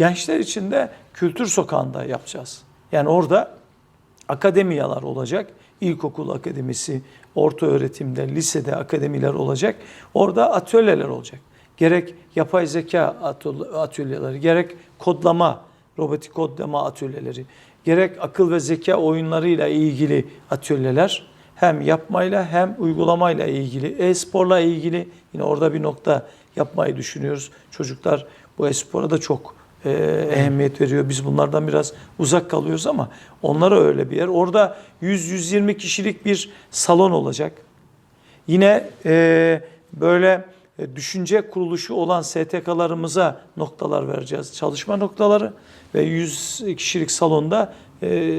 Gençler için de kültür sokağında yapacağız. Yani orada akademiyalar olacak. İlkokul akademisi, orta öğretimde, lisede akademiler olacak. Orada atölyeler olacak. Gerek yapay zeka atö- atölyeleri, gerek kodlama, robotik kodlama atölyeleri, gerek akıl ve zeka oyunlarıyla ilgili atölyeler hem yapmayla hem uygulamayla ilgili, e-sporla ilgili yine orada bir nokta yapmayı düşünüyoruz. Çocuklar bu e-spora da çok e, ehemmiyet veriyor. Biz bunlardan biraz uzak kalıyoruz ama onlara öyle bir yer. Orada 100-120 kişilik bir salon olacak. Yine e, böyle e, düşünce kuruluşu olan STK'larımıza noktalar vereceğiz. Çalışma noktaları ve 100 kişilik salonda e,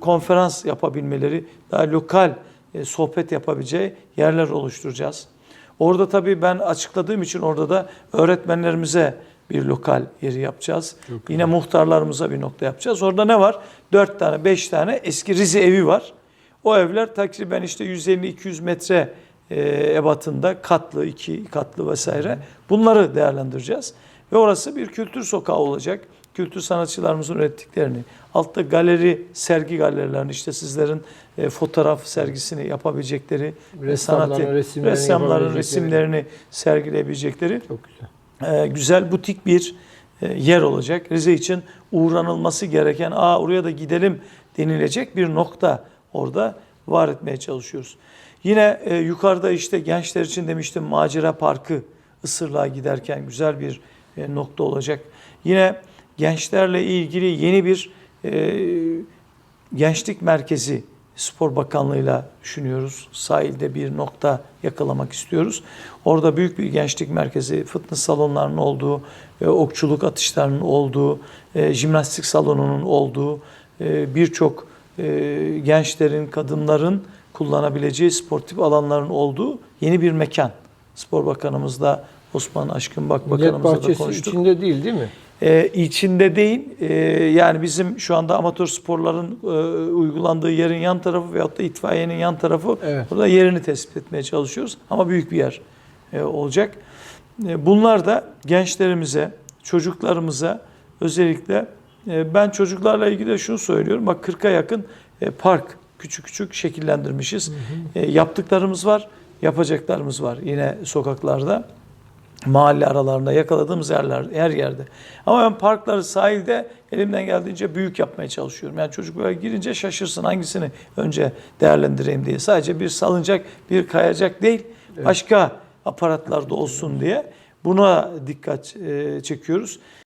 konferans yapabilmeleri, daha lokal e, sohbet yapabileceği yerler oluşturacağız. Orada tabii ben açıkladığım için orada da öğretmenlerimize bir lokal yeri yapacağız. Yine muhtarlarımıza bir nokta yapacağız. Orada ne var? 4 tane, 5 tane eski Rize evi var. O evler takriben işte 150-200 metre e, ebatında katlı, iki katlı vesaire. Bunları değerlendireceğiz. Ve orası bir kültür sokağı olacak. Kültür sanatçılarımızın ürettiklerini, altta galeri, sergi galerilerini işte sizlerin e, fotoğraf sergisini yapabilecekleri, e, Ressamların resimlerini sergileyebilecekleri Çok güzel. E, güzel butik bir e, yer olacak. Rize için uğranılması gereken, aa oraya da gidelim denilecek bir nokta orada var etmeye çalışıyoruz. Yine e, yukarıda işte gençler için demiştim macera parkı Isırlığa giderken güzel bir e, nokta olacak. Yine gençlerle ilgili yeni bir e, gençlik merkezi Spor Bakanlığı'yla düşünüyoruz. Sahilde bir nokta yakalamak istiyoruz. Orada büyük bir gençlik merkezi, fitness salonlarının olduğu, e, okçuluk atışlarının olduğu, e, jimnastik salonunun olduğu, e, birçok gençlerin, kadınların kullanabileceği sportif alanların olduğu yeni bir mekan. Spor Bakanımızla Osman Aşkın Bak Millet Bakanımızla da bahçesi konuştuk. içinde değil değil mi? E, içinde değil, e, yani bizim şu anda amatör sporların e, uygulandığı yerin yan tarafı veyahut da itfaiyenin yan tarafı Evet. burada yerini tespit etmeye çalışıyoruz. Ama büyük bir yer e, olacak. E, bunlar da gençlerimize, çocuklarımıza özellikle e, ben çocuklarla ilgili de şunu söylüyorum. Bak 40'a yakın e, park küçük küçük şekillendirmişiz. E, yaptıklarımız var, yapacaklarımız var yine sokaklarda mahalle aralarında yakaladığımız yerler her yerde. Ama ben parkları sahilde elimden geldiğince büyük yapmaya çalışıyorum. Yani çocuk böyle girince şaşırsın hangisini önce değerlendireyim diye. Sadece bir salıncak, bir kayacak değil, başka aparatlarda olsun diye buna dikkat e, çekiyoruz.